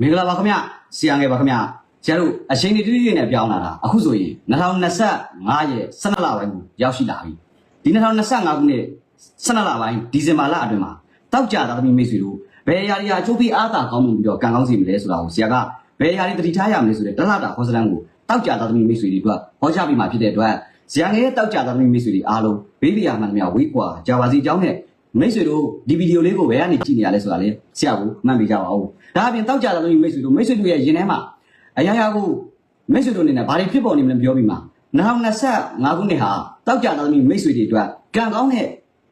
မင်္ဂလာပါခင်ဗျဆရာငယ်ပါခင်ဗျဆရာတို့အချိန်တွေတည်းတည်းနဲ့ပြောင်းလာတာအခုဆိုရင်2025ရဲ့12လပိုင်းကိုရောက်ရှိလာပြီဒီ2025ခုနှစ်12လပိုင်းဒီဇင်ဘာလအတွင်းမှာတောက်ကြတာသမီးမိတ်ဆွေတို့ဘယ်အရာတွေအချိုးပြီးအားသာကောင်းမှုပြီးတော့ကံကောင်းစီမလဲဆိုတာကိုဆရာကဘယ်အရာတွေတတိထားရမလဲဆိုတဲ့တလှတာခေါ်စလန်းကိုတောက်ကြတာသမီးမိတ်ဆွေတွေကဟောကြားပြီးမှဖြစ်တဲ့အတွက်ဆရာငယ်ရဲ့တောက်ကြတာသမီးမိတ်ဆွေတွေအားလုံးဘေးပီယာမှန်သမျှဝေးကွာဂျာပါစီအကြောင်းနဲ့ မိတ်ဆွေတို့ဒီဗီဒီယိုလေးကိုဘယ်ကနေကြည့်နေရလဲဆိုတာလေဆရာကိုမှတ်မိကြပါဦးဒါအပြင်တောက်ကြတာသမီးမိတ်ဆွေတို့မိတ်ဆွေတို့ရဲ့ရင်ထဲမှာအရာရာကိုမိတ်ဆွေတို့အနေနဲ့ဘာတွေဖြစ်ပေါ်နေမလဲပြောပြီးမှ2025ခုနှစ်ဟာတောက်ကြတာသမီးမိတ်ဆွေတွေအတွက်ကံကောင်းတဲ့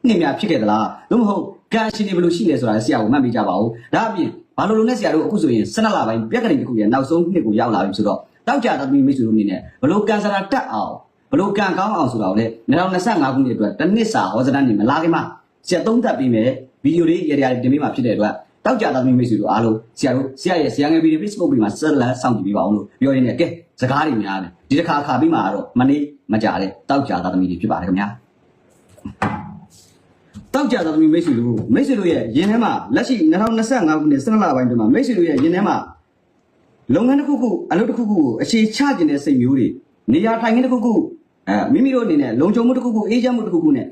နှစ်များဖြစ်ခဲ့သလားသို့မဟုတ်ကံရှင်တွေဘယ်လိုရှိလဲဆိုတာဆရာကိုမှတ်မိကြပါဦးဒါအပြင်ဘာလို့လို့နဲ့ဆရာတို့အခုဆိုရင်12လပိုင်းပြက်ကလေးတစ်ခုရဲ့နောက်ဆုံးနှစ်ကိုရောက်လာပြီဆိုတော့တောက်ကြတာသမီးမိတ်ဆွေတို့အနေနဲ့ဘယ်လိုကံစရာတက်အောင်ဘယ်လိုကံကောင်းအောင်ဆိုတာကိုလည်း2025ခုနှစ်အတွက်တစ်နှစ်စာဟောစတန်းနေမလာခင်မှာ ဆရာသုံးသပ်ပြီးမယ်ဗီဒီယိုလေးရရတင်ပေးမှာဖြစ်တဲ့အတွက်တောက်ကြတာသမီးမိတ်ဆွေတို့အားလုံးဆရာတို့ဆရာရဲ့ဆရာငယ်ဗီဒီယို Facebook ပြီးမှာဆက်လက်စောင့်ကြည့်ပေးပါအောင်လို့ပြောရင်းနဲ့ကဲစကားတွေများတယ်ဒီတစ်ခါခါပြီးမှတော့မနေ့မကြတဲ့တောက်ကြတာသမီးတွေဖြစ်ပါတယ်ခင်ဗျာတောက်ကြတာသမီးမိတ်ဆွေတို့မိတ်ဆွေတို့ရဲ့ရင်ထဲမှာလက်ရှိ2025ခုနှစ်17လပိုင်းတွင်မှာမိတ်ဆွေတို့ရဲ့ရင်ထဲမှာလုပ်ငန်းတစ်ခုခုအလုပ်တစ်ခုခုကိုအခြေချခြင်းတဲ့စိတ်မျိုးတွေနေရာထိုင်ခင်းတစ်ခုခုအဲမိမိတို့အနေနဲ့လုံခြုံမှုတစ်ခုခုအေးချမ်းမှုတစ်ခုခုနဲ့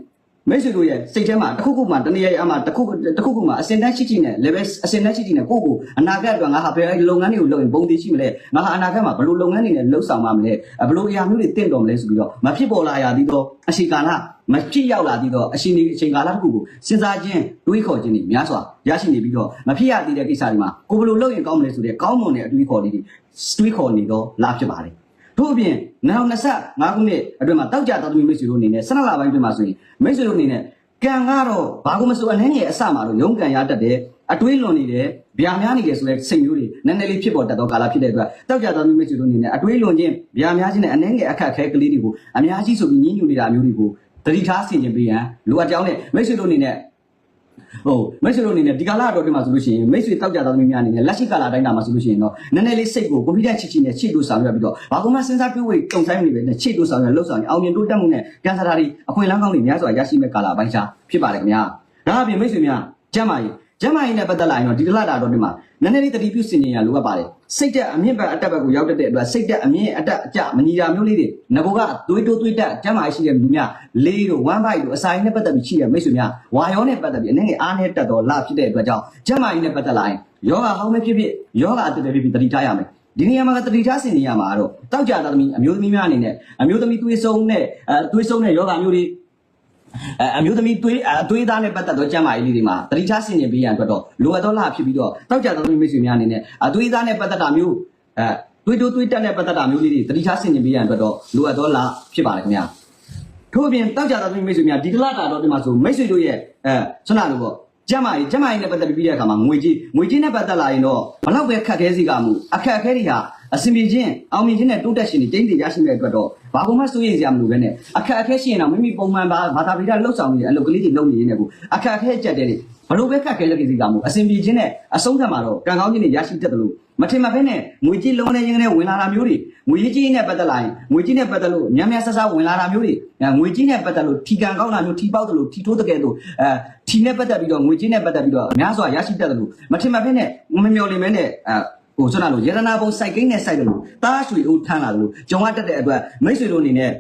မိတ်ဆွေတို့ရဲ့စိတ်ထဲမှာတစ်ခုခုမှတနေရာအမှတစ်ခုတစ်ခုခုမှအစင်တန်းရှိရှိနဲ့ level အစင်တန်းရှိရှိနဲ့ကိုယ့်ကိုအနာဂတ်အတွက်ငါဟာဘယ်လုပ်ငန်းတွေကိုလုပ်ရင်ပုံတည်ရှိမလဲငါဟာအနာဂတ်မှာဘယ်လိုလုပ်ငန်းတွေနဲ့လှုပ်ဆောင်မှာမလဲဘယ်လိုအရာမျိုးတွေတင့်တော်မလဲဆိုပြီးတော့မဖြစ်ပေါ်လာရသေးတော့အရှိကာလမဖြစ်ရောက်လာသေးတော့အရှင်ဒီအချိန်ကာလတစ်ခုကိုစဉ်းစားခြင်းတွေးခေါ်ခြင်းတွေများစွာရရှိနေပြီးတော့မဖြစ်ရသေးတဲ့ကိစ္စတွေမှာကိုယ်ဘယ်လိုလုပ်ရင်ကောင်းမလဲဆိုတဲ့ကောင်းမွန်တဲ့အတွေးခေါ်လေးတွေတွေးခေါ်နေတော့လာဖြစ်ပါတယ် ထို့အပြင်2025ခုနှစ်အတွင်းမှာတောက်ကြတော်သမီးမိတ်ဆွေတို့အနေနဲ့12လပိုင်းအတွင်းမှာဆိုရင်မိတ်ဆွေတို့အနေနဲ့ကံကတော့ဘာကိုမဆိုအနှဲငယ်အစမှာတော့ရုန်းကန်ရတတ်တယ်အတွေးလွန်နေတယ်ဗျာများနေတယ်ဆိုတဲ့စိတ်မျိုးတွေနည်းနည်းလေးဖြစ်ပေါ်တတ်သောကာလဖြစ်တဲ့အတွက်တောက်ကြတော်သမီးမိတ်ဆွေတို့အနေနဲ့အတွေးလွန်ခြင်းဗျာများခြင်းနဲ့အနှဲငယ်အခက်အခဲကလေးတွေကိုအများကြီးဆိုပြီးညှဉ်းညူနေတာမျိုးတွေကိုတတိထားဆင်ခြင်ပေးရန်လိုအပ်ကြောင်းနဲ့မိတ်ဆွေတို့အနေနဲ့ ဟုတ်မိတ်ဆွေတို့အနေနဲ့ဒီကာလအတော်တင်မှာဆိုလို့ရှိရင်မိတ်ဆွေတောက်ကြတော်သမီးများအနေနဲ့လက်ရှိကာလတိုင်းတာမှာဆိုလို့ရှိရင်တော့နည်းနည်းလေးစိတ်ကိုကွန်ပျူတာချစ်ချစ်နဲ့ချိတ်လို့ဆောင်ရွက်ပြီးတော့ဘာမှစဉ်းစားတွေးဝေတုံဆိုင်နေပဲနဲ့ချိတ်လို့ဆောင်ရွက်လှုပ်ဆောင်ရင်အောင်မြင်တိုးတက်မှုနဲ့ကန်ဆာတာတွေအခွင့်အလမ်းကောင်းတွေများစွာရရှိမဲ့ကာလအပိုင်းခြားဖြစ်ပါတယ်ခင်ဗျာဒါအပြင်မိတ်ဆွေများကျမ်းမာရေး ကျမ်းမာရေးနဲ့ပတ်သက်လာရင်တော့ဒီတလတာတော့ဒီမှာနည်းနည်းလေးတတိပြုစင်ကြရလိုအပ်ပါတယ်စိတ်တက်အမြင့်ဘက်အတက်ဘက်ကိုရောက်တဲ့အတွက်စိတ်တက်အမြင့်အတက်အကျမညီတာမျိုးလေးတွေငကိုကသွေးတိုးသွေးတက်ကျမ်းမာရေးရှိတဲ့လူများလေးတို့ဝမ်းပိုက်တို့အစာရင်းနဲ့ပတ်သက်ပြီးရှိတဲ့မိတ်ဆွေများဝါရောနဲ့ပတ်သက်ပြီးအနေနဲ့အားနဲ့တက်တော့လာဖြစ်တဲ့အတွက်ကြောင့်ကျမ်းမာရေးနဲ့ပတ်သက်လာရင်ယောဂဟောင်းပဲဖြစ်ဖြစ်ယောဂအတက်ပဲဖြစ်ဖြစ်တတိထားရမယ်ဒီနေရာမှာတတိထားစင်နေရမှာတော့တောက်ကြတာသမီးအမျိုးသမီးများအနေနဲ့အမျိုးသမီးသွေးဆုံးနဲ့အဲသွေးဆုံးတဲ့ယောဂမျိုးတွေ အဲအမျိုးသမီးသွေးအသွေးသားနဲ့ပတ်သက်သောကျန်းမာရေးလေးတွေမှာတတိချဆင်ကျင်ပေးရန်အတွက်တော့လိုအပ်သောလာဖြစ်ပြီးတော့တောက်ကြသောမိတ်ဆွေများအနေနဲ့အသွေးသားနဲ့ပတ်သက်တာမျိုးအဲသွေးတိုးသွေးတက်နဲ့ပတ်သက်တာမျိုးလေးတွေတတိချဆင်ကျင်ပေးရန်အတွက်တော့လိုအပ်သောလာဖြစ်ပါတယ်ခင်ဗျာထို့အပြင်တောက်ကြသောမိတ်ဆွေများဒီတလတာတော့ဒီမှာဆိုမိတ်ဆွေတို့ရဲ့အဲဆွမ်းနာလို့ပေါ့ကျမကြီးကျမကြီးနဲ့ပတ်သက်ပြီးပြီးတဲ့အခါမှာငွေကြီးငွေကြီးနဲ့ပတ်သက်လာရင်တော့ဘလောက်ပဲခက်ခဲစီကမှုအခက်အခဲတွေဟာ အစင်ပြေခြင်းအောင်မြင်ခြင်းနဲ့တိုးတက်ခြင်းတွေတိမ့်တည်ရရှိတဲ့အတွက်တော့ဘာမှမစိုးရိမ်စရာမလိုပဲနဲ့အခက်အခဲရှိရင်တော့မိမိပုံမှန်ပါဘာသာပိဒါလှုပ်ဆောင်နေတဲ့အလုပ်ကလေးတွေလုပ်နေရင်းနဲ့ကိုအခက်အခဲကြက်တဲ့တွေဘလို့ပဲခက်ခဲလက်ကြီးစီကမှုအစင်ပြေခြင်းနဲ့အဆုံးသတ်မှာတော့ကံကောင်းခြင်းတွေရရှိတတ်တယ်လို့မထင်မှတ်ဘဲနဲ့ငွေကြီးလုံးနဲ့ရင်းနဲ့ဝင်လာတာမျိုးတွေငွေကြီးနဲ့ပတ်သက်လာရင်ငွေကြီးနဲ့ပတ်သက်လို့များများဆဆဝင်လာတာမျိုးတွေငွေကြီးနဲ့ပတ်သက်လို့ထီကံကောင်းတာမျိုးထီပေါက်တယ်လို့ထီထိုးတဲ့ကဲလို့အဲထီနဲ့ပတ်သက်ပြီးတော့ငွေကြီးနဲ့ပတ်သက်ပြီးတော့အများစွာရရှိတတ်တယ်လို့မထင်မှတ်ဘဲနဲ့မမျော်လင့်မဲနဲ့အဲ ဟိုဆိုတော့လို့ရတနာပုံစိုက်ကိန်းနဲ့စိုက်တယ်လို့တားရွှေဦးထမ်းလာတယ်လို့ဂျုံရတက်တဲ့အတွက်မိတ်ဆွေတို့အနေနဲ့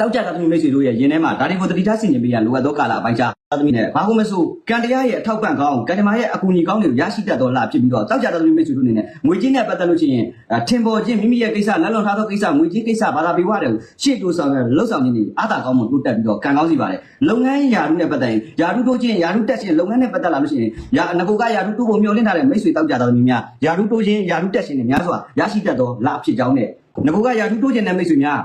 တောက်ကြတာသမီးမိတ်ဆွေတို့ရဲ့ရင်ထဲမှာဒါတွေကိုတတိထားဆင်ခြင်ပေးရလိုအပ်သောကာလအပိုင်းခြားသမီးနဲ့ဘာလို့မဆိုကံတရားရဲ့အထောက်ပံ့ကောင်းကံကြမ္မာရဲ့အကူအညီကောင်းတွေကိုရရှိတတ်တော်လားဖြစ်ပြီးတော့တောက်ကြတာသမီးမိတ်ဆွေတို့အနေနဲ့ငွေချင်းနဲ့ပတ်သက်လို့ရှိရင်ထင်ပေါ်ခြင်းမိမိရဲ့ကိစ္စလက်လွန်ထားသောကိစ္စငွေချင်းကိစ္စဘာသာပေးဝတယ်ရှေ့တိုးဆောင်ရလှုပ်ဆောင်ခြင်းတွေအားသာကောင်းမှတိုးတက်ပြီးတော့ကံကောင်းစီပါတယ်လုပ်ငန်းယာရုနဲ့ပတ်သက်ရင်ယာရုတိုးခြင်းယာရုတက်ခြင်းလုပ်ငန်းနဲ့ပတ်သက်လာလို့ရှိရင်ယာငကိုကယာရုတိုးဖို့မျှော်လင့်ထားတဲ့မိတ်ဆွေတောက်ကြတာသမီးများယာရုတိုးခြင်းယာရုတက်ခြင်းတွေများစွာရရှိတတ်တော်လားဖြစ်ကြောင်းနဲ့ငကိုကယာရုတိုးခြင်းနဲ့မိတ်ဆွေများ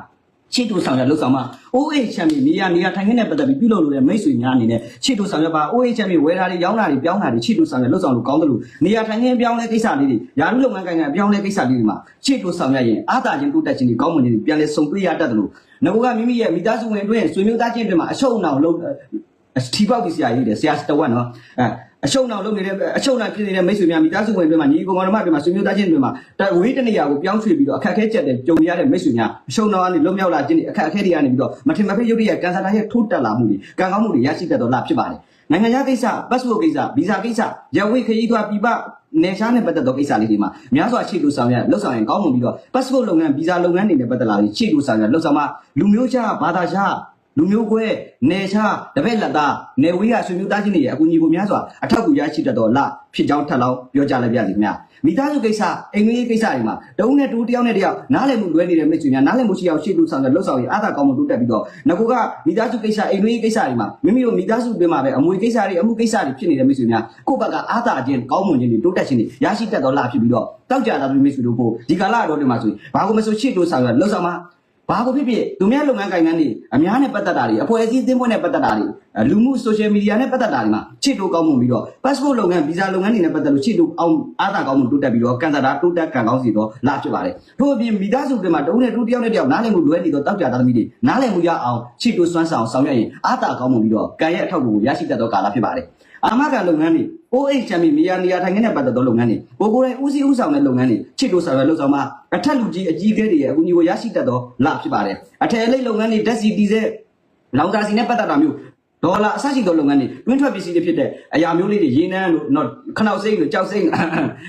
ချစ်တူဆောင်ရလှုပ်ဆောင်မှာ OH ချမ်းမြေနေရာနေရာထိုင်ခင်းနဲ့ပတ်သက်ပြီးပြုလုပ်လို့တဲ့မိတ်ဆွေများအနေနဲ့ချစ်တူဆောင်ရပါ OH ချမ်းမြေဝယ်တာတွေရောင်းတာတွေပြောင်းတာတွေချစ်တူဆောင်ရလှုပ်ဆောင်လို့ကောင်းတယ်လို့နေရာထိုင်ခင်းပြောင်းလဲကိစ္စလေးတွေယာရုလုပ်ငန်းကိုင်ကအပြောင်းလဲကိစ္စလေးတွေမှာချစ်တူဆောင်ရရင်အားသာခြင်းတိုးတက်ခြင်းတွေကောင်းမွန်ခြင်းတွေပြန်လဲစုံတွေ့ရတတ်တယ်လို့ငါကမိမိရဲ့မိသားစုဝင်အတွင်းဆွေမျိုးသားချင်းတွေမှာအရှုံးအောင်လုပ် ထီပေါက်ဒီဆရာကြီးတယ်ဆရာတဝက်နော်အဲအရှုံအောင်လုပ်နေတဲ့အရှုံအောင်ဖြစ်နေတဲ့မိတ်ဆွေများမိသားစုဝင်တွေမှာညီကောင်ကောင်တွေမှာဆွေမျိုးသားချင်းတွေမှာတဝေးတနေရာကိုပြောင်းရွှေ့ပြီးတော့အခက်အခဲချက်တဲ့ကြုံရတဲ့မိတ်ဆွေများအရှုံအောင်ကနေလွတ်မြောက်လာခြင်းတွေအခက်အခဲတွေကနေပြီးတော့မထင်မဖက်ရုပ်ရည်ကန်ဆာတာရဲ့ထိုးတက်လာမှုတွေကံကောင်းမှုတွေရရှိတတ်တော့လားဖြစ်ပါတယ်နိုင်ငံခြားကိစ္စပတ်စပို့ကိစ္စဗီဇာကိစ္စရဝိခရီးသွားပြပနေရှားနဲ့ပတ်သက်သောကိစ္စလေးတွေမှာများစွာရှေ့တူဆောင်ရလှုပ်ဆောင်ရင်ကောင်းမွန်ပြီးတော့ passport လုပ်ငန်းဗီဇာလုပ်ငန်းတွေနဲ့ပတ်သက်လာပြီးရှေ့တူဆောင်ရလှုပ်ဆောင်မှာလူမျိုးခြားဘာသာခြား လူမျိုးကွဲနေခြားတပည့်လက်သားနေဝေးရဆွေမျိုးသားချင်းတွေရဲ့အကူအညီကိုများစွာအထောက်အကူရရှိတတ်တော့လဖြစ်ကြောင်းထပ်လောင်းပြောကြလိုက်ပါစီခင်ဗျာမိသားစုကိစ္စအိမ်ကြီးကိစ္စတွေမှာတဦးနဲ့တူတယောက်နဲ့တယောက်နားလည်မှုလွဲနေတဲ့မိတ်ဆွေများနားလည်မှုရှိအောင်ရှေ့တူဆောင်ရလှုပ်ဆောင်ရင်အားသာကောင်းမှုတိုးတက်ပြီးတော့ငကိုကမိသားစုကိစ္စအိမ်ကြီးကိစ္စတွေမှာမိမိတို့မိသားစုတွင်မှာပဲအမွေကိစ္စတွေအမှုကိစ္စတွေဖြစ်နေတဲ့မိတ်ဆွေများကိုယ့်ဘက်ကအားသာခြင်းကောင်းမွန်ခြင်းတွေတိုးတက်ခြင်းတွေရရှိတတ်တော့လဖြစ်ပြီးတော့တောက်ကြတာသူမိတ်ဆွေတို့ကိုဒီကာလတော်တွေမှာဆိုရင်ဘာကိုမဆိုရှေ့တူဆောင်ရလှုပ်ဆောင်မှာ ဘာကိုဖြစ်ဖြစ်သူများလုပ်ငန်းကိုင်ငန်းတွေအများနဲ့ပတ်သက်တာတွေအဖွဲ့အစည်းအသင်းဖွဲ့နဲ့ပတ်သက်တာတွေအဲလူမှု social media နဲ့ပတ်သက်တာတွေမှာချစ်တိုးကောင်းမှုပြီးတော့ passport လုပ်ငန်း visa လုပ်ငန်းတွေနဲ့ပတ်သက်လို့ချစ်တိုးအောင်အားသာကောင်းမှုတိုးတက်ပြီးတော့ကန်တာတိုးတက်ကန်ကောင်းစီတော့လာဖြစ်ပါတယ်ထို့အပြင်မိသားစုတွေမှာတဦးနဲ့တူတယောက်နဲ့တယောက်နားလည်မှုလွဲနေတော့တောက်ကြတာသမီးတွေနားလည်မှုရအောင်ချစ်တိုးစွမ်းဆောင်ဆောင်ရွက်ရင်အားသာကောင်းမှုပြီးတော့ကံရဲ့အထောက်အကူကိုရရှိတတ်သောကာလဖြစ်ပါတယ် အာမခံလုပ်ငန်းတွေ OH ချမ်းမီမီယာနေရာထိုင်ခင်းနဲ့ပတ်သက်သောလုပ်ငန်းတွေကိုကိုယ်တိုင်ဦးစီးဦးဆောင်တဲ့လုပ်ငန်းတွေချစ်လို့ဆောင်ရွက်လုပ်ဆောင်မှာအထက်လူကြီးအကြီးအကဲတွေရဲ့အကူအညီကိုရရှိတတ်သောလဖြစ်ပါတယ်အထက်အလိပ်လုပ်ငန်းတွေဓာတ်စီတီးစေလောင်တာစီနဲ့ပတ်သက်တာမျိုး ဒေါ်လာအစရှိသောလုပ်ငန်းတွေတွင်းထွက်ပစ္စည်းတွေဖြစ်တဲ့အရာမျိုးလေးတွေရေနန်းလို့နော်ခနောက်စိမ့်လို့ကြောက်စိမ့်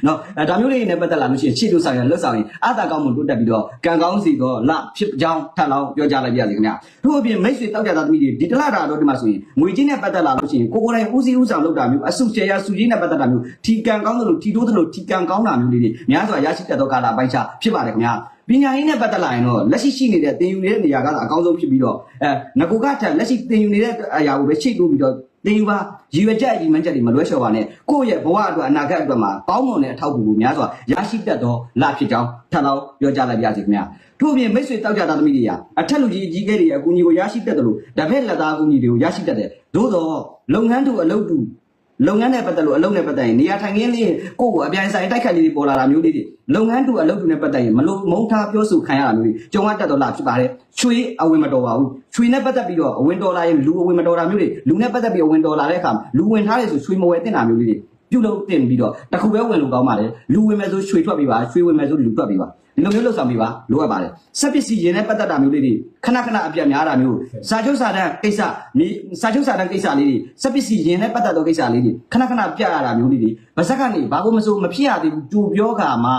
နော်အဲဒါမျိုးလေးတွေနဲ့ပတ်သက်လာလို့ရှိရင်ချစ်လို့ဆောင်ရွက်လွတ်ဆောင်ရင်အသာကောင်းမှုတိုးတက်ပြီးတော့ကံကောင်းစီသောလဖြစ်ကြောင်းထပ်လောင်းပြောကြလိုက်ပါရစေခင်ဗျာထို့အပြင်မိတ်ဆွေတောက်ကြတာသမီးတွေဒီတလတာတော့ဒီမှာဆိုရင်ငွေချင်းနဲ့ပတ်သက်လာလို့ရှိရင်ကိုကိုယ်တိုင်ဦးစီးဦးဆောင်လုပ်တာမျိုးအစုချေရစုကြီးနဲ့ပတ်သက်တာမျိုးထီကံကောင်းသလိုထီတိုးသလိုထီကံကောင်းတာမျိုးလေးတွေများစွာရရှိတတ်သောကာလပိုင်းခြားဖြစ်ပါတယ်ခင်ဗျာပညာရေးနဲ့ပတ်သက်လာရင်တော့လက်ရှိရှိနေတဲ့သင်ယူနေတဲ့နေရာကအကောင်းဆုံးဖြစ်ပြီးတော့အဲငကိုကထက်လက်ရှိသင်ယူနေတဲ့အရာကိုပဲချိတ်တိုးပြီးတော့သင်ယူပါရည်ရွယ်ချက်ရည်မှန်းချက်တွေမလွဲလျှော်ပါနဲ့ကိုယ့်ရဲ့ဘဝအတွက်အနာဂတ်အတွက်မှာကောင်းမွန်တဲ့အထောက်အကူကိုများစွာရရှိတတ်သောလဖြစ်ကြောင်းထပ်လောင်းပြောကြားလိုက်ပါရစေခင်ဗျာထို့အပြင်မိတ်ဆွေတောက်ကြတာသမီးတွေကအထက်လူကြီးအကြီးကဲတွေရဲ့အကူအညီကိုရရှိတတ်တယ်လို့တပည့်လက်သားအကူအညီတွေကိုရရှိတတ်တယ်သို့တော့လုပ်ငန်းတူအလုပ်တူ လုပ်ငန်းနဲ့ပတ်သက်လို့အလုပ်နဲ့ပတ်သက်ရင်နေရာထိုင်ခင်းလေးကိုယ့်ကိုအပြိုင်ဆိုင်တိုက်ခတ်လေးတွေပေါ်လာတာမျိုးလေးတွေလုပ်ငန်းတူအလုပ်တူနဲ့ပတ်သက်ရင်မလို့မုန်းထားပြောဆိုခံရတာမျိုးတွေကြုံရတတ်တော့လားဖြစ်ပါတယ်ချွေအဝင်မတော်ပါဘူးချွေနဲ့ပတ်သက်ပြီးတော့အဝင်တော်လာရင်လူအဝင်မတော်တာမျိုးတွေလူနဲ့ပတ်သက်ပြီးအဝင်တော်လာတဲ့အခါလူဝင်ထားတယ်ဆိုချွေမဝယ်တင်တာမျိုးလေးတွေပြုတ်လို့တင်ပြီးတော့တခုပဲဝင်လို့ကောင်းပါလေလူဝင်မယ်ဆိုချွေထွက်ပြီးပါချွေဝင်မယ်ဆိုလူထွက်ပြီးပါ ဒီလိုမျိုးလှုပ်ဆောင်ပြီးပါလိုအပ်ပါတယ်စက်ပစ္စည်းရင်နဲ့ပတ်သက်တာမျိုးလေးတွေခဏခဏအပြတ်များတာမျိုးစာချုပ်စာတမ်းကိစ္စမြေစာချုပ်စာတမ်းကိစ္စလေးတွေစက်ပစ္စည်းရင်နဲ့ပတ်သက်သောကိစ္စလေးတွေခဏခဏပြရတာမျိုးလေးတွေဗစက်ကနေဘာကိုမစိုးမဖြစ်ရသေးဘူးကြိုပြောခါမှာ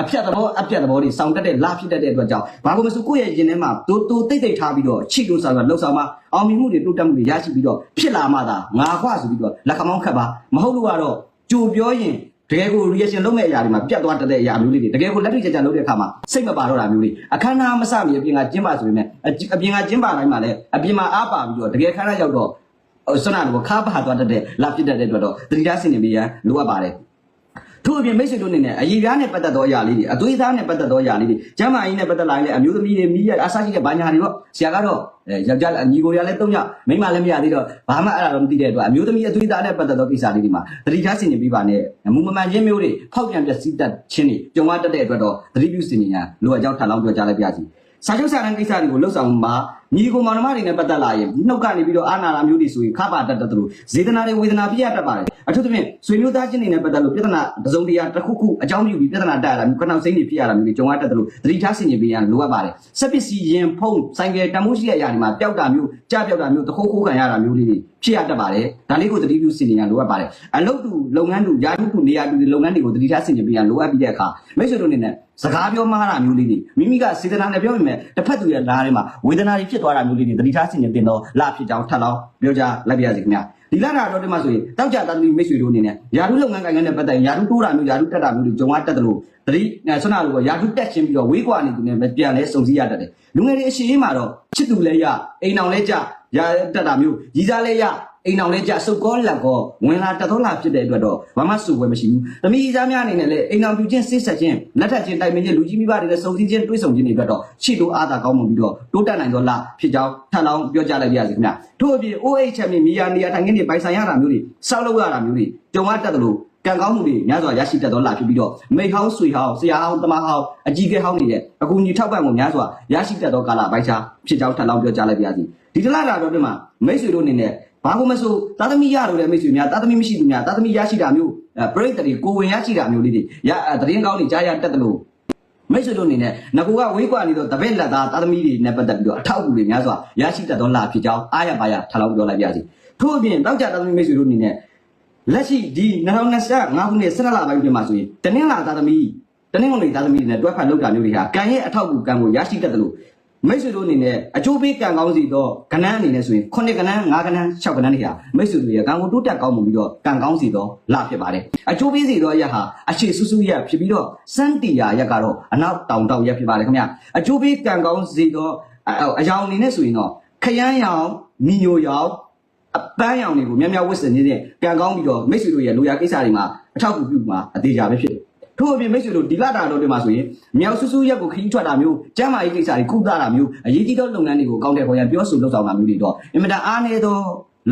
အဖြတ်သဘောအပြတ်သဘောတွေစောင့်တက်တဲ့လာဖြစ်တတ်တဲ့အတွက်ကြောင့်ဘာလို့မဆိုကိုယ့်ရဲ့ရင်ထဲမှာတိုးတိုးတိတ်တိတ်ထားပြီးတော့ချိတ်လို့ဆောင်ရလှုပ်ဆောင်မှာအောင်မြင်မှုတွေတိုးတက်မှုတွေရရှိပြီးတော့ဖြစ်လာမှသာငါခွဆိုပြီးတော့လက်ခမောင်းခတ်ပါမဟုတ်လို့ကတော့ကြိုပြောရင် တကယ်ကို reaction လုပ်မဲ့အရာတွေမှာပြတ်သွားတတ်တဲ့အရာမျိုးလေးတွေတကယ်ကိုလက်တွေ့ကြကြလုပ်တဲ့အခါမှာစိတ်မပါတော့တာမျိုးတွေအခမ်းအနားမစမီအပြင်ကကျင်းပါဆိုပေမဲ့အအပြင်ကကျင်းပါတိုင်းမှာလည်းအပြင်မှာအားပါပြီးတော့တကယ်ခမ်းအနားရောက်တော့ဆွမ်းနာတော့ခါပါသွားတတ်တဲ့လာဖြစ်တတ်တဲ့အတွက်တော့သတိထားစင်နေပြီးရန်လိုအပ်ပါတယ် ထို့အပြင်မိတ်ဆွေတို့အနေနဲ့အရေးပြားနဲ့ပတ်သက်သောအရာလေးတွေအသွေးသားနဲ့ပတ်သက်သောအရာလေးတွေကျမ်းမာရေးနဲ့ပတ်သက်လာရင်လည်းအမျိုးသမီးတွေမိရအဆရှိတဲ့ဘာညာတွေပေါ့ဆရာကတော့အဲယောက်ျားလည်းညီကိုရလည်း၃ယောက်မိန်းမလည်းမရသေးတော့ဘာမှအဲ့ဒါတော့မသိတဲ့အတွက်အမျိုးသမီးအသွေးသားနဲ့ပတ်သက်သောကိစ္စလေးတွေမှာသတိထားစင်နေပြီးပါနဲ့မူမမှန်ချင်းမျိုးတွေဖောက်ပြန်ပြစီတတ်ခြင်းတွေကြုံရတတ်တဲ့အတွက်တော့သတိပြုစင်နေရလိုအပ်ကြောင်းထပ်လောင်းပြောကြားလိုက်ပါစီစာချုပ်စာတမ်းကိစ္စတွေကိုလှုပ်ဆောင်မှာညီကိုမောင်နှမတွေနဲ့ပတ်သက်လာရင်နှုတ်ကနေပြီးတော့အာနာလာမျိုးတွေဆိုရင်ခပါတတ်တဲ့သူဇေဒနာတွေဝေဒနာပြရတတ်ပါတယ် အထူးသဖြင့်ဆွေမျိုးသားချင်းတွေနဲ့ပတ်သက်လို့ပြဿနာတစ်စုံတရာတစ်ခုခုအကြောင်းပြုပြီးပြဿနာတက်ရတာမျိုးခနောက်စိမ့်တွေဖြစ်ရတာမျိုးတွေကြုံရတတ်တယ်လို့သတိထားဆင်ခြင်ပေးရန်လိုအပ်ပါတယ်စက်ပစ္စည်းရင်ဖုံးဆိုင်ကယ်တမိုးရှိတဲ့အရာတွေမှာပျောက်တာမျိုးကြားပျောက်တာမျိုးတခိုးခိုးခံရတာမျိုးလေးတွေဖြစ်ရတတ်ပါတယ်ဒါလေးကိုသတိပြုဆင်ခြင်ရန်လိုအပ်ပါတယ်အလုပ်တူလုပ်ငန်းတူယာတုတူနေရာတူလုပ်ငန်းတွေကိုသတိထားဆင်ခြင်ပေးရန်လိုအပ်ပြီးတဲ့အခါမိတ်ဆွေတို့အနေနဲ့စကားပြောမှားတာမျိုးလေးတွေမိမိကစေတနာနဲ့ပြောမိမယ်တစ်ဖက်သူရဲ့လားထဲမှာဝေဒနာတွေဖြစ်သွားတာမျိုးလေးတွေသတိထားဆင်ခြင်တင်တော့လဖြစ်ကြောင်းထပ်လောင်းပြောကြလိုက်ပါရစေခင်ဗျာ ဒီလာတာတော့ဒီမှာဆိုရင်တောက်ကြတန်သမီမိတ်ဆွေတို့အနေနဲ့ယာတုလုပ်ငန်းကိုင်ငန်းနဲ့ပတ်သက်ရင်ယာတုတိုးတာမျိုးယာတုတက်တာမျိုးတွေဂျုံရတက်တယ်လို့သတိဆွမ်းနာလို့ယာတုတက်ချင်းပြီးတော့ဝေးကွာနေသူနဲ့ပြန်လဲစုံစည်းရတတ်တယ်လူငယ်တွေအရှိရေးမှာတော့ချစ်သူလဲရအိမ်အောင်လဲကြရတက်တာမျိုးရီစားလဲရ အိမ်အောင်လဲကြစုပ်ကောလက်ကောဝင်လာတသောလာဖြစ်တဲ့အတွက်တော့ဘာမှစုဝဲမရှိဘူး။တမီးသားများအနေနဲ့လည်းအိမ်အောင်ပြချင်းစစ်ဆက်ချင်းလက်ထပ်ချင်းတိုင်ပင်ချင်းလူကြီးမိဘတွေလည်းစုံစည်းချင်းတွေးဆုံချင်းတွေအတွက်တော့ချစ်လို့အားသာကောင်းမှုပြီးတော့တိုးတက်နိုင်သောလားဖြစ်ကြောင်းထပ်လောင်းပြောကြားလိုက်ပါရစေခင်ဗျ။ထို့အပြင် OH ချက်မြမီယာနေရာထိုင်ခင်းတွေပိုင်ဆိုင်ရတာမျိုးတွေစောက်လုပ်ရတာမျိုးတွေကြုံရတတ်တယ်လို့ကံကောင်းမှုတွေများစွာရရှိတတ်သောလာဖြစ်ပြီးတော့မိဟောင်းဆွေဟောင်းဆရာဟောင်းတမဟောင်းအကြီးကဲဟောင်းတွေရဲ့အကူအညီထောက်ပံ့မှုများစွာရရှိတတ်သောကာလပိုင်းခြားဖြစ်ကြောင်းထပ်လောင်းပြောကြားလိုက်ပါရစေဒီတလားတာတော့ဒီမှာမိတ်ဆွေတို့အနေနဲ့ ဘာကိုမဆိုသာသမီရလို့လည်းမိတ်ဆွေများသာသမီမရှိသူများသာသမီရရှိတာမျိုးပြိတ္တတွေကိုဝင်ရရှိတာမျိုးလေးတွေရသတင်းကောင်းတွေကြားရတတ်တယ်လို့မိတ်ဆွေတို့အနေနဲ့ငကူကဝေးကွာနေတော့တပည့်လက်သားသာသမီတွေနဲ့ပတ်သက်ပြီးတော့အထောက်အကူတွေများစွာရရှိတတ်သောလာဖြစ်ကြောင်းအားရပါရထပ်လောင်းပြောလိုက်ပါရစေထို့အပြင်တောက်ကြသာသမီမိတ်ဆွေတို့အနေနဲ့လက်ရှိဒီ2025ခုနှစ်17လပိုင်းတွင်မှာဆိုရင်တနင်္လာသားသမီးတနင်္ဂနွေသားသမီးတွေနဲ့တွဲဖက်လောက်တာမျိုးတွေဟာကံရဲ့အထောက်အကူကံကိုရရှိတတ်တယ်လို့ မိတ်ဆွေတို့အနေနဲ့အကျိုးပေးကံကောင်းစီတော့ကဏ္ဍအနေနဲ့ဆိုရင်9ကဏ္ဍ5ကဏ္ဍ6ကဏ္ဍတွေဟာမိတ်ဆွေတို့ရဲ့ကံကိုတိုးတက်ကောင်းမှုပြီးတော့ကံကောင်းစီတော့လဖြစ်ပါတယ်အကျိုးပေးစီတော့ရက်ဟာအခြေဆူဆူရက်ဖြစ်ပြီးတော့စန်းတီယာရက်ကတော့အနောက်တောင်တောင်ရက်ဖြစ်ပါတယ်ခင်ဗျအကျိုးပေးကံကောင်းစီတော့အယောင်အနေနဲ့ဆိုရင်တော့ခရမ်းရောင်မီညိုရောင်အပန်းရောင်တွေကိုများများဝတ်ဆင်နေတဲ့ကံကောင်းပြီးတော့မိတ်ဆွေတို့ရဲ့လိုရာကိစ္စတွေမှာအထောက်အကူပြုမှာအသေးချာပဲဖြစ်တယ်။ ထို့အပြင်မိတ်ဆွေတို့ဒီလတာတော့တွေမှာဆိုရင်မြောက်ဆူဆူရက်ကိုခရီးထွက်တာမျိုးကျမ်းမာရေးကိစ္စတွေကုသတာမျိုးအရေးကြီးသောလုပ်ငန်းတွေကိုကောင်းတဲ့ပေါ်ရန်ပြောဆိုလုပ်ဆောင်တာမျိုးတွေတော့အင်မတန်အားနည်းသော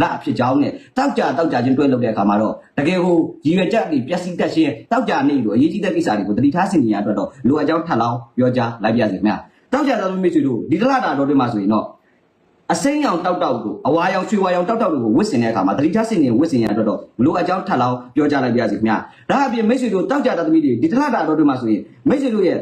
လဖြစ်ကြောင်းနဲ့တောက်ကြတောက်ကြချင်းတွဲလုပ်တဲ့အခါမှာတော့တကယ်ကိုရည်ရွယ်ချက်တွေပျက်စီးတတ်ခြင်းတောက်ကြနေလို့အရေးကြီးတဲ့ကိစ္စတွေကိုတတိထားဆင်နေရအတွက်တော့လိုအပ်ကြောင်းထပ်လောင်းပြောကြားလိုက်ပြရစီခင်ဗျာတောက်ကြတော်မိတ်ဆွေတို့ဒီလတာတော့တွေမှာဆိုရင်တော့ အစိမ်းရောင်တောက်တောက်ကိုအဝါရောင်ချွေဝါရောင်တောက်တောက်ကိုဝစ်စင်တဲ့အခါမှာတတိထဆင်နေဝစ်စင်ရတော့တော့မလို့အကြောင်းထပ်လောင်းပြောကြလိုက်ပါရစေခင်ဗျာဒါအပြင်မိတ်ဆွေတို့တောက်ကြတာသမီးတွေဒီတလတာတော့တွေမှာဆိုရင်မိတ်ဆွေတို့ရဲ့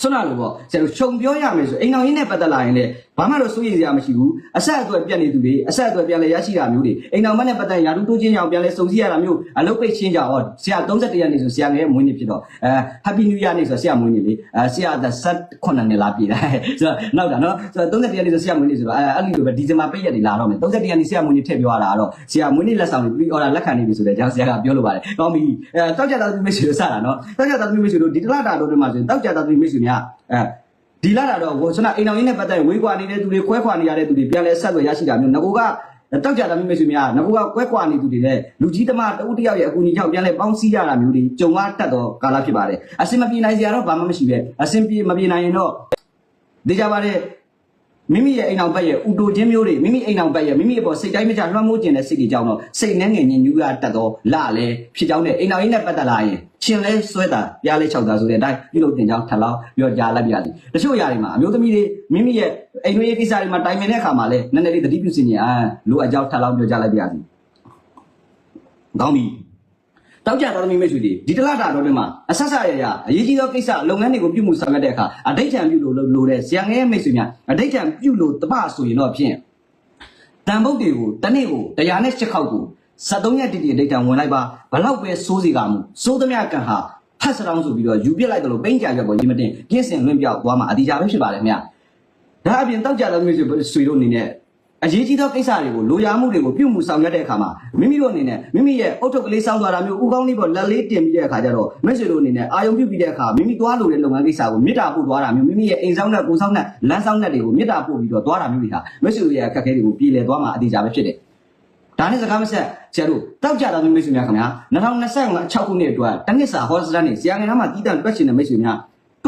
ဆွမ်းလာလို့ပေါ့ဆရာတို့ခြုံပြောရမယ်ဆိုအိမ်အောင်ရင်းနဲ့ပတ်သက်လာရင်လည်း ဘာမှတော့စိုးရိမ်စရာမရှိဘူးအဆက်အသွယ်ပြတ်နေသူတွေအဆက်အသွယ်ပြန်လဲရရှိတာမျိုးတွေအိမ်အောင်မနဲ့ပတ်သက်ရာထူးတိုးချင်းကြောင့်ပြန်လဲစုံစည်းရတာမျိုးအလုပ်ပိတ်ချင်းကြောင့်ဟောဆရာ31ရက်နေ့ဆိုဆရာငယ်မွေးနေ့ဖြစ်တော့အဲ Happy New Year နေ့ဆိုဆရာမွေးနေ့လေအဲဆရာသက်18နှစ်လာပြည့်တယ်ဆိုတော့နောက်တာနော်ဆိုတော့31ရက်နေ့ဆိုဆရာမွေးနေ့ဆိုတော့အဲအဲ့ဒီလိုပဲဒီဇင်ဘာပိတ်ရက်တွေလာတော့မယ်31ရက်နေ့ဆရာမွေးနေ့ထည့်ပြောရတာတော့ဆရာမွေးနေ့လက်ဆောင်တွေပြီးအော်ဒါလက်ခံနေပြီဆိုတော့ကျွန်တော်ဆရာကပြောလို့ပါတယ်ကောင်းပြီအဲတောက်ကြတာသူမိတ်ဆွေတို့စတာနော်တောက်ကြတာသူမိတ်ဆွေတို့ဒီတလတာတော့ဒီမှာဆိုရင်တောက်ကြတာသူမိတ်ဆွေများအဲ ဒီလာတာတော့ဟိုကျွန်တော်အိမ်အောင်ရင်းနဲ့ပတ်သက်ဝေးကွာနေတဲ့သူတွေခွဲခွာနေရတဲ့သူတွေပြန်လဲဆက်သွယ်ရရှိတာမျိုးငကိုကတောက်ကြတာမျိုးမျိုးဆွေများငကိုကကွဲကွာနေသူတွေနဲ့လူကြီးသမားတဦးတယောက်ရဲ့အကူအညီကြောင့်ပြန်လဲပေါင်းစည်းရတာမျိုးတွေကြုံရတတ်တော့ကာလဖြစ်ပါတယ်အစင်မပြေနိုင်စရာတော့ဘာမှမရှိပဲအစင်ပြေမပြေနိုင်ရင်တော့ဒေကြပါတဲ့ မိမိရဲ့အိမ်အောင်ဘက်ရဲ့ဥတိုချင်းမျိုးတွေမိမိအိမ်အောင်ဘက်ရဲ့မိမိအပေါ်စိတ်တိုင်းမချလွှမ်းမိုးခြင်းတဲ့စိတ်တွေကြောင့်တော့စိတ်နှဲငယ်ညင်ညူးရတတ်တော့လလဲဖြစ်ကြောင်းနဲ့အိမ်အောင်ရင်းနဲ့ပတ်သက်လာရင်ရှင်လဲဆွဲတာပြားလဲ၆တာဆိုတဲ့အတိုင်းပြုလုပ်တင်ကြောင်းထပ်လောင်းပြောကြားလိုက်ပြရစီတချို့ຢာတွေမှာအမျိုးသမီးတွေမိမိရဲ့အိမ်တွင်းရေးကိစ္စတွေမှာတိုင်ပင်တဲ့အခါမှာလဲနည်းနည်းလေးသတိပြုစီနေအာလိုအပ်ကြောင်းထပ်လောင်းပြောကြားလိုက်ပြရစီကောင်းပြီ တောက်ကြတော်သမီးမိတ်ဆွေတွေဒီတလတာတော်တွေမှာအဆက်ဆက်ရရအရေးကြီးသောကိစ္စလုပ်ငန်းတွေကိုပြုမှုဆောင်ရွက်တဲ့အခါအဋိဋ္ဌံပြုလို့လို့တဲ့ဆရာငယ်မိတ်ဆွေများအဋိဋ္ဌံပြုလို့တပဆိုရင်တော့ဖြင့်တန်ပုတ်တွေကိုတနေ့ကိုတရားနဲ့ချက်ခေါက်ကို73ရက်တိတိအဋိဋ္ဌံဝင်လိုက်ပါဘလောက်ပဲစိုးစီကမှုစိုးသမျှကံဟာဖတ်စတောင်းဆိုပြီးတော့ယူပြစ်လိုက်တယ်လို့ပိန်းကြရွက်ပေါ်ရေးမတင်ပြင်းစင်လွင့်ပြောက်သွားမှာအတိအကျပဲဖြစ်ပါတယ်ခင်ဗျဒါအပြင်တောက်ကြတော်သမီးဆွေတို့အနေနဲ့ အရေးကြီးသောကိစ္စတွေကိုလိုရာမှုတွေကိုပြုမှုဆောင်ရွက်တဲ့အခါမှာမိမိတို့အနေနဲ့မိမိရဲ့အုတ်ထုတ်ကလေးစောင်းသွားတာမျိုးဥကောင်းလေးပေါ်လက်လေးတင်ပြီးတဲ့အခါကျတော့မိတ်ဆွေတို့အနေနဲ့အာယုံပြုပြီးတဲ့အခါမိမိသွားလို့တဲ့လုပ်ငန်းကိစ္စကိုမေတ္တာပို့သွားတာမျိုးမိမိရဲ့အိမ်ဆောင်နဲ့ကိုယ်ဆောင်နဲ့လမ်းဆောင်နဲ့တွေကိုမေတ္တာပို့ပြီးတော့သွားတာမျိုးတွေဟာမိတ်ဆွေတို့ရဲ့အခက်အခဲတွေကိုပြည်လည်သွားမှာအတိအကျပဲဖြစ်တယ်ဒါနဲ့စကားမဆက်ဆရာတို့တောက်ကြတာမိတ်ဆွေများခင်ဗျာ2025 6ခုနှစ်အတွက်တနစ်စာဟောစတန်နဲ့ဆရာငယ်သားမှာတီးတန့်တွက်ချင်တဲ့မိတ်ဆွေများ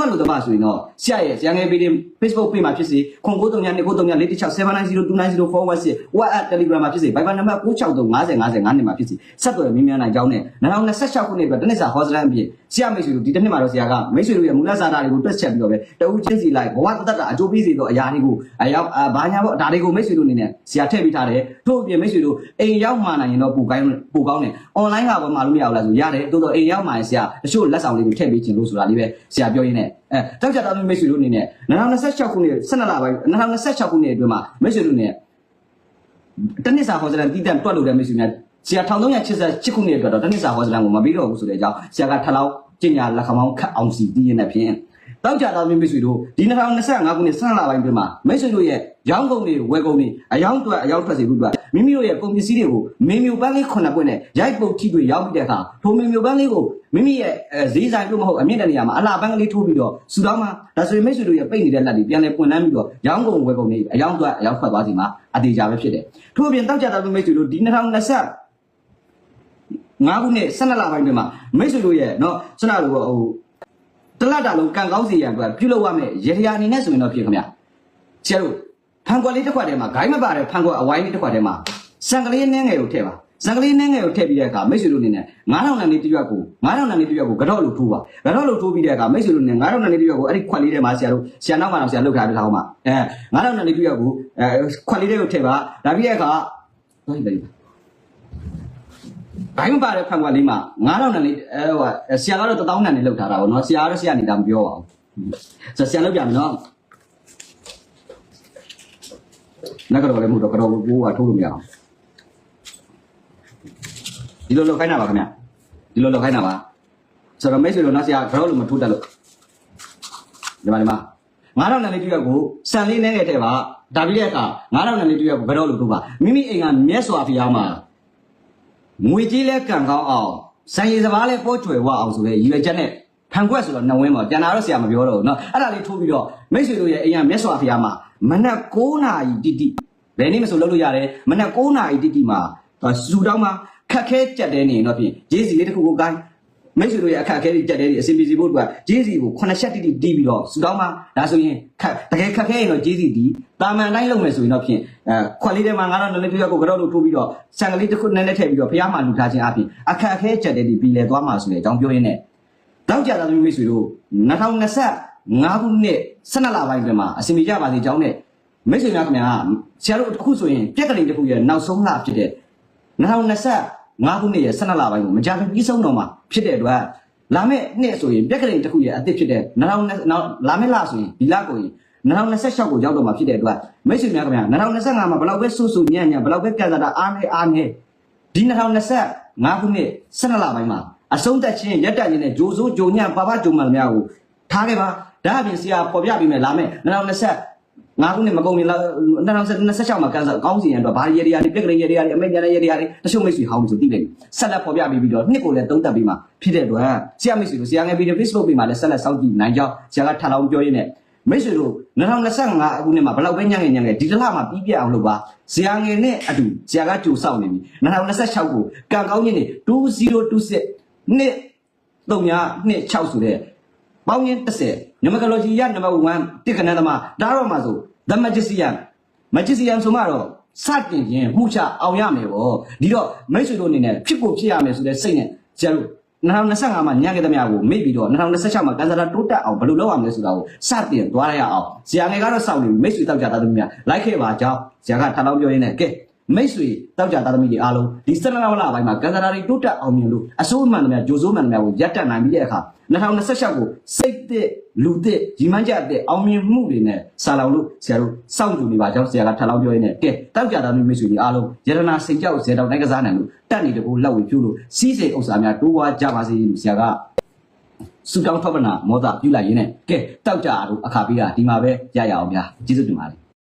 တွက်လို့တမဆိုရင်တော့ဆရာရဲ့ဆရာငယ်ပေးတဲ့ Facebook page မှာဖြစ်စေခွန်93ညနေ93ည469029041 WhatsApp Telegram မှာဖြစ်စေ Viber နံပါတ်96350505နဲ့မှာဖြစ်စေဆက်သွယ်မြင်းများနိုင်ကြောင်းနဲ့2026ခုနှစ်အတွက်တနစ်စာဟောစတန်အပြင်ဆရာမိတ်ဆွေတို့ဒီတစ်နှစ်မှာတော့ဆရာကမိတ်ဆွေတို့ရဲ့မူလစာတာတွေကိုတွက်ချက်ပြီးတော့ပဲတဦးချင်းစီလိုက်ဘဝတသက်တာအကျိုးပေးစေတော့အရာတွေကိုအရောက်ဘာညာပေါ့ဒါတွေကိုမိတ်ဆွေတို့အနေနဲ့ဆရာထည့်ပေးထားတယ်ထို့အပြင်မိတ်ဆွေတို့အိမ်ရောက်မှနိုင်ရင်တော့ပူကောင်းပူကောင်းတယ် online ကဘာမှလို့မရဘူးလားဆိုရတယ်တိုးတော့အိမ်ရောက်မှရင်ဆရာတချို့လက်ဆောင်လေးတွေထည့်ပေးခြင်းလို့ဆိုတာလေးပဲဆရာပြောရင်းနဲ့အဲတောက်ကြတာမိတ်ဆွေတို့အနေနဲ့2026ခုနှစ်12လပိုင်း2026ခုနှစ်အတွင်းမှာမိတ်ဆွေတို့အနေနဲ့တနစ်စာဟောစတန်တည်တံ့တွက်လို့တဲ့မိတ်ဆွေများဆရာ1388ခုနှစ်အတွက်တော့တနစ်စာဟောစတန်ကိုမပြီးတော့ဘူးဆိုတဲ့အကြောင်းဆရာကထလောက်ကျညာလက်ခမောင်းခတ်အောင်စီတည်ရတဲ့ဖြင့်တောက်ကြတာမိတ်ဆွေတို့ဒီ2025ခုနှစ်12လပိုင်းအတွင်းမှာမိတ်ဆွေတို့ရဲ့ရောင်းကုန်တွေဝယ်ကုန်တွေအယောင်းအတွက်အယောင်းထွက်စီဖို့အတွက် မိမိတို့ရဲ့ကုန်ပစ္စည်းတွေကိုမင်းမျိုးပန်းလေးခုနှစ်ပွင့်နဲ့ရိုက်ပုတ်ထိတွေရောက်ပြီးတဲ့အခါထိုမင်းမျိုးပန်းလေးကိုမိမိရဲ့ဈေးဆိုင်လို့မဟုတ်အမြင့်တဲ့နေရာမှာအလားပန်းကလေးထိုးပြီးတော့စူတောင်းမှာဒါဆိုရင်မိတ်ဆွေတို့ရဲ့ပိတ်နေတဲ့လက်တွေပြန်လဲပွင့်လန်းပြီးတော့ရောင်းကုန်ဝယ်ကုန်တွေအယောင်းအတွက်အယောင်းထွက်သွားစီမှာအသေးချာပဲဖြစ်တယ်ထို့အပြင်တောက်ကြတာမိတ်ဆွေတို့ဒီ2020 ၅ခုနှစ်12လပိုင်းတွင်မှာမိတ်ဆွေတို့ရဲ့เนาะစနတို့ဟိုတလတာလုံးကံကောင်းစီရန်အတွက်ပြုလုပ်ရမယ်ရေထရာအနေနဲ့ဆိုရင်တော့ဖြစ်ခင်ဗျဆရာတို့ ဖန်ကွက်လေးတစ်ခွက်ထဲမှာဂိုင်းမပါတဲ့ဖန်ကွက်အဝိုင်းလေးတစ်ခွက်ထဲမှာစံကလေးနှင်းငယ်ကိုထည့်ပါစံကလေးနှင်းငယ်ကိုထည့်ပြီးတဲ့အခါမိတ်ဆွေတို့အနေနဲ့9000နန်းလေးတစ်ရွက်ကို9000နန်းလေးတစ်ရွက်ကိုကတော့လို့ထိုးပါကတော့လို့ထိုးပြီးတဲ့အခါမိတ်ဆွေတို့အနေနဲ့9000နန်းလေးတစ်ရွက်ကိုအဲ့ဒီခွက်လေးထဲမှာဆရာတို့ဆရာနောက်မှတော့ဆရာလောက်ထားတဲ့ထောင်းမှာအဲ9000နန်းလေးတစ်ရွက်ကိုအဲခွက်လေးတွေကိုထည့်ပါဒါပြီးတဲ့အခါဟုတ်တယ်ဘိုင်းမပါတဲ့ဖန်ကွက်လေးမှာ9000နန်းလေးအဲဟိုဆရာကတော့1000နန်းလေးလောက်ထားတာပေါ့နော်ဆရာကတော့ဆရာနေတာမပြောပါဘူးဆိုဆရာလောက်ပြန်ပြီနော် လက်ကတော့လည်းမဟုတ်တော့ကတော့ဘိုးကထိုးလို့မရအောင်ဒီလိုလောက်ခိုင်းတာပါခင်ဗျဒီလိုလောက်ခိုင်းတာပါဆိုတော့မိတ်ဆွေတို့နောက်ဆရာကတော့လို့မထိုးတက်လို့ဒီမှာဒီမှာ9000နဲ့လေးတူရက်ကိုစံလေးနဲ့ငယ်ထဲပါဒါပြီးတဲ့အခါ9000နဲ့လေးတူရက်ကိုဘယ်တော့လို့ထိုးပါမိမိအိမ်ကမြက်စွာဖျားမှာငွေကြီးလဲကံကောင်းအောင်စံရည်စဘာလဲပို့ကျွယ်ဝအောင်ဆိုတဲ့ရည်ရွယ်ချက်နဲ့ ဖန်ခွက်ဆိုတော့နှဝင်းပါပြန်လာတော့ဆရာမပြောတော့ဘူးเนาะအဲ့ဒါလေးထိုးပြီးတော့မိတ်ဆွေတို့ရဲ့အိမ်ကမြက်စွာဖျားမှာမနက်9နာရီတိတိဘယ်နေ့မဆိုလုပ်လို့ရတယ်မနက်9နာရီတိတိမှာစူတောင်းမှာခက်ခဲကြက်တဲ့နေရင်တော့ဖြင့်ဂျေးစီလေးတစ်ခုကိုကိုင်းမိတ်ဆွေတို့ရဲ့အခက်အခဲတွေကြက်တဲ့တွေအဆင်ပြေစီဖို့အတွက်ဂျေးစီကို9ချက်တိတိတီးပြီးတော့စူတောင်းမှာဒါဆိုရင်ခက်တကယ်ခက်ခဲရင်တော့ဂျေးစီတီးတာမန်တိုင်းလုပ်မယ်ဆိုရင်တော့ဖြင့်အဲခွက်လေးထဲမှာငါတော့နည်းနည်းပြရက်ကိုကတော့လို့ထိုးပြီးတော့ဆန်ကလေးတစ်ခုနည်းနည်းထည့်ပြီးတော့ဖျားမှလူထားခြင်းအပြင်အခက်အခဲကြက်တဲ့တွေပြီးလဲသွားမှာဆိုတဲ့အကြောင်းပြောရင်းနဲ့ တောက်ကြတာသမီးမိတ်ဆွေတို့2025ခုနှစ်12လပိုင်းတွင်မှာအစီအမီကြပါစေကြောင်းနဲ့မိတ်ဆွေများခင်ဗျာဆရာတို့အခုဆိုရင်ပြက်ကလေးတစ်ခုရဲ့နောက်ဆုံးလဖြစ်တဲ့2025ခုနှစ်ရဲ့12လပိုင်းကိုမကြခင်ပြီးဆုံးတော့မှာဖြစ်တဲ့အတွက်လာမယ့်နှစ်ဆိုရင်ပြက်ကလေးတစ်ခုရဲ့အသစ်ဖြစ်တဲ့2020နောက်လာမယ့်လဆိုရင်ဒီလကိုရင်2026ကိုရောက်တော့မှာဖြစ်တဲ့အတွက်မိတ်ဆွေများခင်ဗျာ2025မှာဘယ်လောက်ပဲဆူဆူညံ့ညံ့ဘယ်လောက်ပဲကြံစားတာအားနေအားနေဒီ2025ခုနှစ်12လပိုင်းမှာ အဆုံးသက်ခြင်းရက်တက်ခြင်းနဲ့ဂျိုးစိုးဂျိုညံ့ပါပါဂျိုမှန်များကိုထားခဲ့ပါဒါအပြင်ဆရာပေါ်ပြပေးမယ်လာမယ့်2025ခုနှစ်မကုန်မီလာ2026မှာကန်ဆာကောင်းစီရန်အတွက်ဘာရေရီယာတွေပြက်ကလေးရေရီယာတွေအမိတ်ညာရေရီယာတွေတချို့မိတ်ဆွေဟောင်းဆိုသိတယ်ဆက်လက်ပေါ်ပြပေးပြီးတော့နှစ်ကိုလည်းသုံးသပ်ပေးမှာဖြစ်တဲ့အတွက်ဆရာမိတ်ဆွေတို့ဆရာငယ်ဗီဒီယို Facebook ပေးမှာလည်းဆက်လက်စောင့်ကြည့်နိုင်ကြောင်းဆရာကထပ်လောင်းပြောရင်းနဲ့မိတ်ဆွေတို့2025အခုနှစ်မှာဘယ်လောက်ပဲညံ့ငယ်ညံ့ငယ်ဒီတစ်လမှာပြီးပြအောင်လုပ်ပါဆရာငယ်နဲ့အတူဆရာကကြိုစောင့်နေပြီ2026ကိုကံကောင်းခြင်းနေ2026 နှစ်3ညနှစ်6ဆိုတဲ့ပေါင်းရင်း30နမကလော်ဂျီရနံပါတ်1တစ်ခဏသမားဒါတော့မှဆို The Magician Magician ဆိုမှတော့စတင်ခြင်းမှုချအောင်ရမယ်ဗောဒီတော့မိတ်ဆွေတို့အနေနဲ့ဖြစ်ဖို့ဖြစ်ရမယ်ဆိုတဲ့စိတ်နဲ့ဆရာတို့2025မှာညံ့ခဲ့တဲ့မြကိုမိတ်ပြီးတော့2026မှာကန်ဆာတာတိုးတက်အောင်ဘယ်လိုလုပ်ရမလဲဆိုတာကိုစတင်သွားရအောင်ဆရာငယ်ကတော့စောင့်နေမိတ်ဆွေတောက်ကြသားသမီးများလိုက်ခဲ့ပါကြောင်းဆရာကထပ်လောင်းပြောရင်းနဲ့ကဲ မိတ်ဆွေတောက်ကြသားသမီးတွေအားလုံးဒီ17လလပိုင်းမှာကန်ဆာတာတွေတိုးတက်အောင်မြင်လို့အစိုးမှန်သမျှဂျိုးစိုးမှန်သမျှကိုရပ်တန့်နိုင်ပြီးတဲ့အခါ2026ကိုစိတ်သစ်လူသစ်ရီမန်းကြတဲ့အောင်မြင်မှုတွေနဲ့စာလောင်လို့ဆရာတို့စောင့်ကြနေပါကြောင်းဆရာကထပ်လောင်းပြောရင်းနဲ့ကဲတောက်ကြသားသမီးမိတ်ဆွေတွေအားလုံးယရနာစိတ်ကြောက်ဇေတောက်နိုင်ကစားနိုင်လို့တက်နေတဲ့ကိုလက်ဝေပြုလို့စီးစိမ်ဥစ္စာများတိုးပွားကြပါစေလို့ဆရာကစူတောင်းထောက်ပနာမောတာပြုလိုက်ရင်းနဲ့ကဲတောက်ကြတော့အခါပေးတာဒီမှာပဲရရအောင်ဗျာကျေးဇူးတင်ပါတယ်